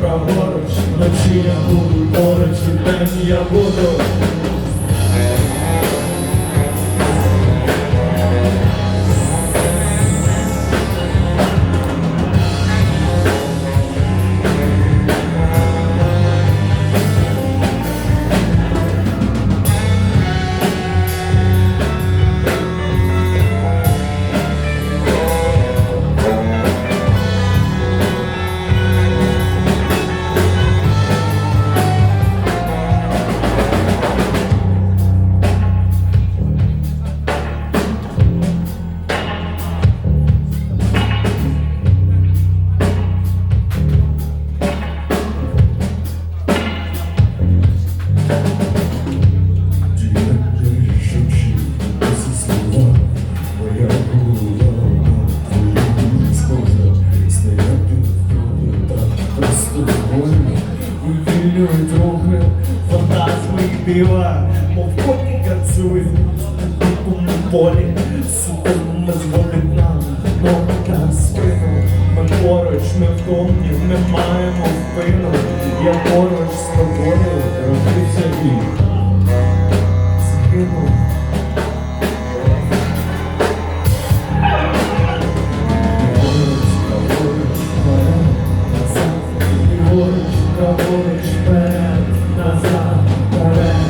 праворуч, вночі я буду поруч, і день я буду. Дива, мов коні танцюють дикому полі, сутом зводить нам ноги та спину, ми поруч, ми втомні, ми маємо з тобою родився він. Загинув. Праворуч, праворуч, вперед, назад, ліворуч, праворуч, вперед, назад, вперед.